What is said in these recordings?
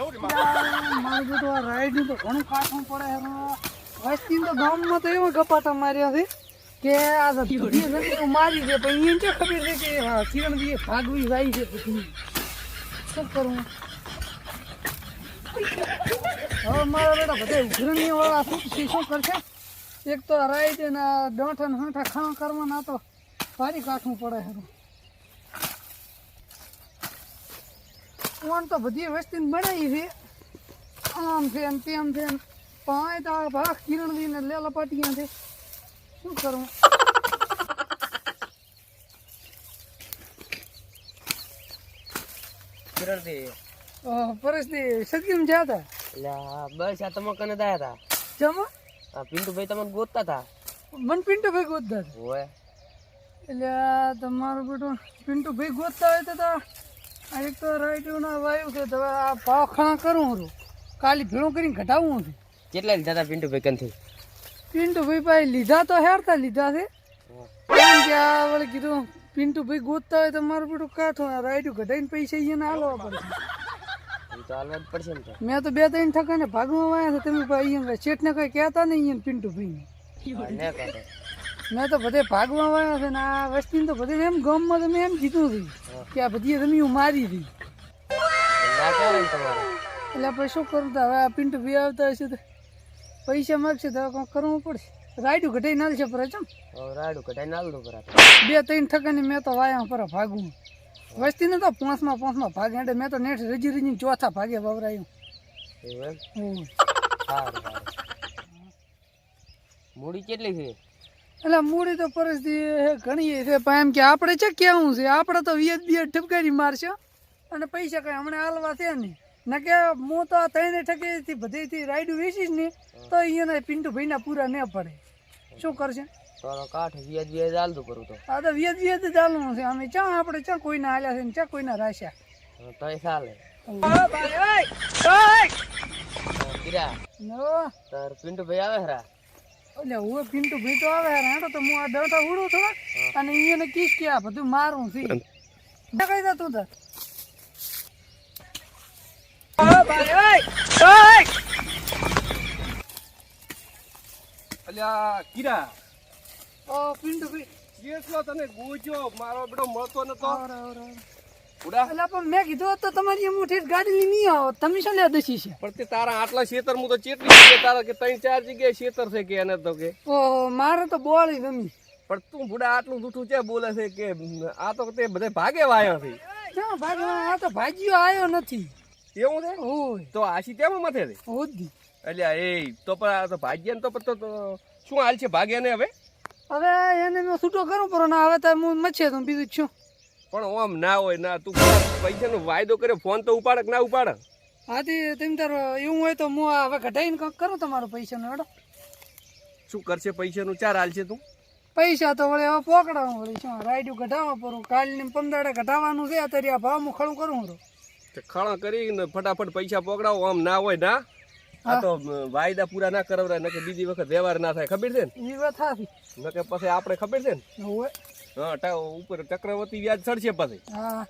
મારું. બધું આ રાઈડનું તો ઘણું કાઠું પડે વસ્તી તો ગામમાં તો એવા ગપાટા માર્યા છે કે આ ધીરે મારી છે પણ એને શું ખબર છે કે આ કિરણ દી ભાગવી જાય છે પછી શું કરવું હવે મારા બેટા બધા ઉઘરણી વાળા શું છે કરશે? એક તો રાઈડ ને ડોંઠા ને હાંઠા ખાવા તો ભારી કાઠું પડે છે. કોણ તો બધી વસ્તી બનાવી છે. આમ છે એમ તેમ છે એમ. પાંચ તો ભાગ કિરણ દી ને લેલા પાટિયા છે. શું કરવું કિરણથી ઓહ, પરિસ્થિતિ સગીમ જ્યાં હતા? આ બસ આ તમે કને દાયા હતા. જમા? આ પિન્ટુભાઈ તમને ગોતતા હતા. મન પિન્ટુ ભાઈ ગોતતા હતા. એટલે તમારું બેટું પિન્ટુ ભાઈ ગોતતા હોય તો તો એક તો રાઈટના વાયુ છે હવે આ ભાવ ખાણા કરું હું કાલી ભેળું કરીને ઘટાવું હતું કેટલા લીધા હતા પિન્ટુભાઈ કંથી? પિન્ટુ ભાઈ લીધા તો હેરતા લીધા છે. કેમ કે આ વળે કીધું પિન્ટુ ભાઈ ગોતતા હોય તો મારું બેટું કાઠું રાઈટું ઘટાઈને પૈસા અહીંયા હાલવા પડશે ને મેં તો બે ત્રણ ઠકાને ભાગમાં વાયા છે તમે ભાઈ અહીંયા શેઠને કઈ કહેતા નહીં પિન્ટુ ભાઈ. મેં તો બધે ભાગવા વાળા છે ને આ વસ્તી તો બધે એમ ગામમાં તમે એમ કીધું હતું કે આ બધી તમે હું મારી હતી. એટલે આપણે શું કરું તો હવે આ પિન્ટ ભી આવતા હશે તો પૈસા માગશે તો કંઈક કરવું પડશે. રાયડું ઘટાઈ નાલ છે પર ચમ રાયડું રાડું કઢાઈ નાલનું પર. બે ત્રણ ઠકાની મેં તો વાયા પર ભાગું. વસ્તીને તો પાંચમાં પાંચમાં ભાગે. એટલે મેં તો નેટ રજી રજી ચોથા ભાગે વવરાયું. મૂડી કેટલી છે? એટલે મૂડી તો પરિસ્થિતિ ઘણી છે પણ એમ કે આપણે છે કેવું છે? આપણે તો વિયત બિયત ઠપકારી મારશે અને પૈસા કઈ હમણાં હાલવા છે નહીં. ના કે હું તો આ ત્રણે ઠકી બધેથી રાઈડું વેચીશ ને તો અહીંયા પિન્ટુ ભાઈના પૂરા ન પડે. શું કરશે? કાઠ વ્યાજ વ્યાજ હાલતું કરું તો. આ તો વિયત વિયત જ હાલવું છે. અમે ચા આપણે ચા કોઈના હાલ્યા છે ને ચા કોઈના રાશ્યા તો એ ચાલે. એટલે હા, કિરા તાર પિન્ટુભાઈ ખરા હું પિન્ટુ ભાઈ તો આવે હેડો તો હું આ ડોટા ઉડું થોડા અને અહીંયા કીસ કે આ બધું મારું છે. કઈ દે તું અલ્યા કીરા. ઓ પિન્ટુ ભાઈ કેટલો તને ગોચ્યો મારો બેટો મળતો નતો. ઉડા. એટલે પણ મેં કીધું તો તમારી એમ ગાડી નહીં આવો. તમે શું લે દસી છે? પણ તે તારા આટલા ખેતર હું તો ચેટલી જગ્યાએ તારા કે ત્રણ ચાર જગ્યાએ ખેતર છે કે એને તો કે? ઓહો મારે તો બોળી ગમી. પણ તું બુડા આટલું જૂઠું છે બોલે છે કે આ તો તે બધે ભાગે વાયો છે. ભાગવા આ તો ભાજીઓ આવ્યો નથી. એવું છે? ઓય. તો આશી તેમ મથે છે? હોદી. અલ્યા એ તો પણ આ તો ભાગ્યા તો પણ તો- શું હાલ છે ભાગ્ય ને હવે? હવે એને મેં છૂટો કરું પડો હવે તો હું મચ્છે તો બીજું છું. પણ ઓમ ના હોય ના તું પૈસાનો વાયદો કરે ફોન તો ઉપાડે ના ઉપાડે આથી તેમ તાર એવું હોય તો હું હવે ઘટાઈને કંઈક કરું તમારો પૈસાનો હેડો. શું કરશે પૈસાનું? ચાર હાલ છે તું? પૈસા તો વળી હવે પોકડાવું વળી શું રાઈડું ઘટાવા પડું કાલની પંદાડે ઘટાડવાનું છે અત્યારે આ ભાવ હું ખડું કરું તો તે ખળા કરીને ફટાફટ પૈસા પોકડાવો આમ ના હોય ના. આ તો વાયદા પૂરા ના કરાવરા નકે બીજી વખત વ્યવહાર ના થાય. ખબર છે ને? ઈ વાત નકે પછી આપણે ખબર છે ને? હોય હા ટા- ઉપર ચક્રવર્તી વ્યાજ ચડશે પછી. હા.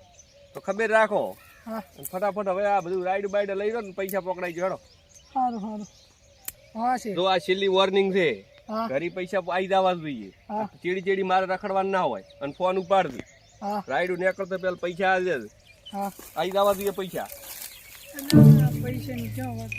તો ખબર રાખો. હા. ફટાફટ હવે આ બધું રાઈડ બાઈડ લઈ લો ને પૈસા પકડાઈ જડો સારું સારું હા છે. તો આ છેલ્લી વોર્નિંગ છે. ઘરી પૈસા આવી જવા જોઈએ. ચેડી ચીડી મારે રખડવાનું ના હોય. અને ફોન ઉપાડજો. હા. રાઈડ નીકળતો પેલા પૈસા આવી જશે આવી જવા જોઈએ પૈસા. પૈસા ની ક્યાં વાત